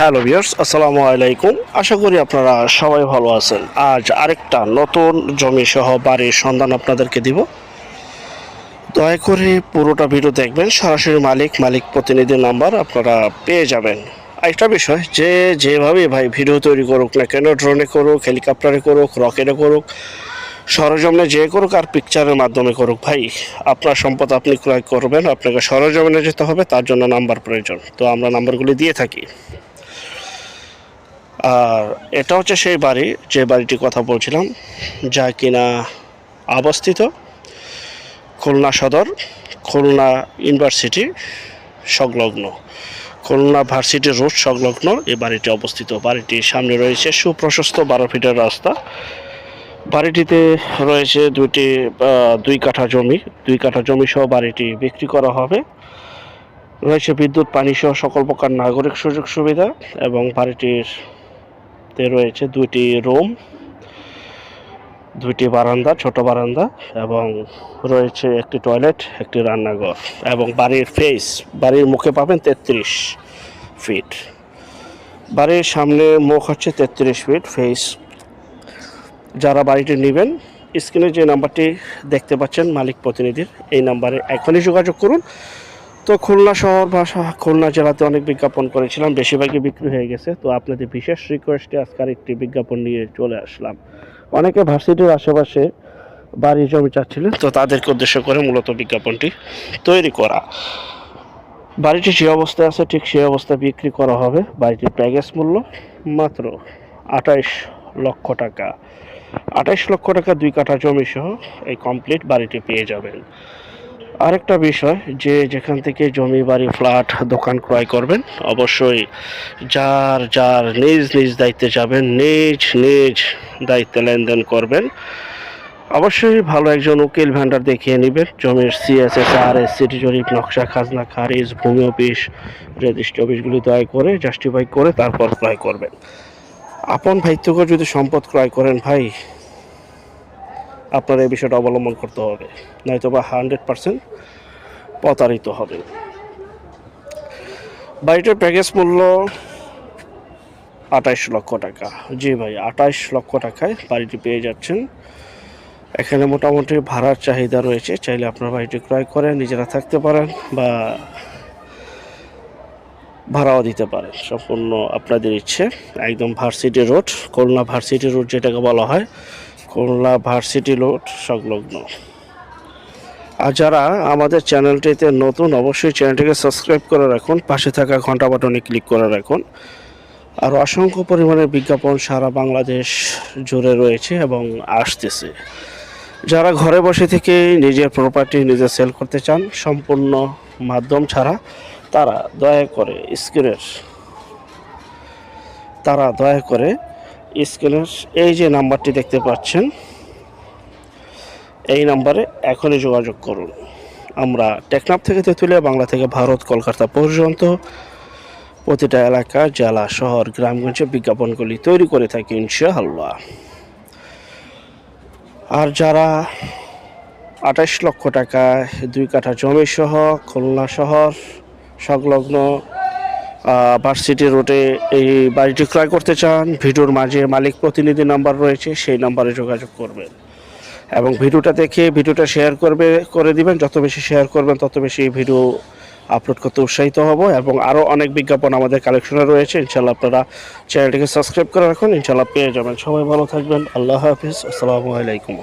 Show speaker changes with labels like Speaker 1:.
Speaker 1: Hello viewers, আসসালামু আলাইকুম। আশা করি আপনারা সবাই ভালো আছেন। আজ আরেকটা নতুন জমি সহ বাড়ির সন্ধান আপনাদেরকে দিব। দয়া করে পুরোটা ভিডিও দেখবেন, সরাসরি মালিক মালিক প্রতিনিধি নাম্বার আপনারা পেয়ে যাবেন। একটা বিষয়, যে যেভাবে ভাই ভিডিও তৈরি করুক না কেন, ড্রোনে করুক, হেলিকপ্টারে করুক, রকেটে করুক, সরজমিনে যে করুক আর পিকচারের মাধ্যমে করুক, ভাই আপনার সম্পদ আপনি ক্রয় করবেন, আপনাকে সরজমিনে যেতে হবে, তার জন্য নাম্বার প্রয়োজন। তো আমরা নাম্বারগুলি দিয়ে থাকি। আর এটা হচ্ছে সেই বাড়ি, যে বাড়িটির কথা বলছিলাম, যা কিনা অবস্থিত খুলনা সদর, খুলনা ইউনিভার্সিটি সংলগ্ন। খুলনা ভার্সিটি রোড সংলগ্ন এই বাড়িটি অবস্থিত। বাড়িটির সামনে রয়েছে সুপ্রশস্ত বারো ফিটের রাস্তা। বাড়িটিতে রয়েছে দুইটি দুই কাঠা জমি। দুই কাঠা জমি সহ বাড়িটি বিক্রি করা হবে। রয়েছে বিদ্যুৎ, পানি সহ সকল প্রকার নাগরিক সুযোগ সুবিধা এবং বাড়িটির তে রয়েছে দুইটি রুম, দুইটি বারান্দা, ছোট বারান্দা এবং রয়েছে একটি টয়লেট, একটি রান্নাঘর এবং বাড়ির ফেস বাড়ির মুখে পাবেন তেত্রিশ ফিট বাড়ির সামনে মুখ হচ্ছে তেত্রিশ ফিট ফেস যারা বাড়িটি নেবেন স্ক্রিনে যে নাম্বারটি দেখতে পাচ্ছেন, মালিক প্রতিনিধির, এই নাম্বারে এখনই যোগাযোগ করুন। তো খুলনা শহর বা খুলনা জেলাতে অনেক বিজ্ঞাপন করেছিলাম, বেশিরভাগই বিক্রি হয়ে গেছে। তো আপনাদের বিশেষ রিকোয়েস্টে আজকাল একটি বিজ্ঞাপন নিয়ে চলে আসলাম। অনেকে ভার্সিটির আশেপাশে বাড়ি জমি চাচ্ছিলেন, তো তাদেরকে উদ্দেশ্য করে মূলত বিজ্ঞাপনটি তৈরি করা। বাড়িটি যে অবস্থায় আছে ঠিক সেই অবস্থায় বিক্রি করা হবে। বাড়িটির প্যাকেজ মূল্য মাত্র আঠাইশ লক্ষ টাকা। আঠাইশ লক্ষ টাকা দুই কাঠা জমি সহ এই কমপ্লিট বাড়িটি পেয়ে যাবেন। আরেকটা বিষয় যে যেখান থেকে জমি, বাড়ি, ফ্ল্যাট, দোকান ক্রয় করবেন, অবশ্যই যার যার নিজ নিজ দায়িত্বে যাবেন, নিজ নিজ দায়িত্বে লেনদেন করবেন। অবশ্যই ভালো একজন উকিল ভ্যান্ডার দেখিয়ে নেবেন। জমির সিএসএস আর এস সিটি জরিপ, নকশা, খাজনা, খারিজ, ভূমি অফিস, রেজিস্ট্রি অফিসগুলি দয়া করে জাস্টিফাই করে তারপর ক্রয় করবেন। আপন ভাইত্যকে যদি সম্পদ ক্রয় করেন ভাই আপনার এই বিষয়টা অবলম্বন করতে হবে। নয়তো বা হান্ড্রেড পার্সেন্ট প্রতারিত হবেন বাড়িটার প্যাকেজ মূল্য আঠাইশ লক্ষ টাকা। জি ভাই, আঠাইশ লক্ষ টাকায় বাড়িটি পেয়ে যাচ্ছেন। এখানে মোটামুটি ভাড়ার চাহিদা রয়েছে। চাইলে আপনার বাড়িটি ক্রয় করে নিজেরা থাকতে পারেন বা ভাড়াও দিতে পারেন। সম্পূর্ণ আপনাদের ইচ্ছে। একদম varsity road, Khulna varsity road যেটাকে বলা হয়। খুলনা ভার্সিটি রোড সংলগ্ন। আর যারা আমাদের চ্যানেলটিতে নতুন, অবশ্যই চ্যানেলটিকে সাবস্ক্রাইব করে রাখুন, পাশে থাকা ঘণ্টা বাটনে ক্লিক করে রাখুন। আর অসংখ্য পরিমাণে বিজ্ঞাপন সারা বাংলাদেশ জুড়ে রয়েছে এবং আসতেছে। যারা ঘরে বসে থেকে নিজের প্রপার্টি নিজে সেল করতে চান, সম্পূর্ণ মাধ্যম ছাড়া তারা দয়া করে স্ক্রিনের তারা দয়া করে স্ক্রিনের এই যে নাম্বারটি দেখতে পাচ্ছেন, এই নাম্বারে এখনই যোগাযোগ করুন। আমরা টেকনাফ থেকে তেঁতুলিয়া, বাংলা থেকে ভারত, কলকাতা পর্যন্ত প্রতিটা এলাকা, জেলা, শহর, গ্রামগঞ্জে বিজ্ঞাপনগুলি তৈরি করে থাকি ইনশাআল্লাহ। আর যারা আঠাশ লক্ষ টাকায় দুই কাঠা জমি সহ, খুলনা শহর সংলগ্ন ভার্সিটি রোডে এই বাড়িটি ক্রয় করতে চান, ভিডিওর মাঝে মালিক প্রতিনিধি নাম্বার রয়েছে, সেই নাম্বারে যোগাযোগ করবেন। এবং ভিডিওটা দেখে ভিডিওটা শেয়ার করবে, করে দিবেন, যত বেশি শেয়ার করবেন, তত বেশি ভিডিও আপলোড করতে উৎসাহিত হব। এবং আরও অনেক বিজ্ঞাপন আমাদের কালেকশনে রয়েছে ইনশাল্লাহ আপনারা চ্যানেলটিকে সাবস্ক্রাইব করে রাখুন ইনশাল্লাহ পেয়ে যাবেন। সবাই ভালো থাকবেন, আল্লাহ হাফিজ, আসসালামু আলাইকুম।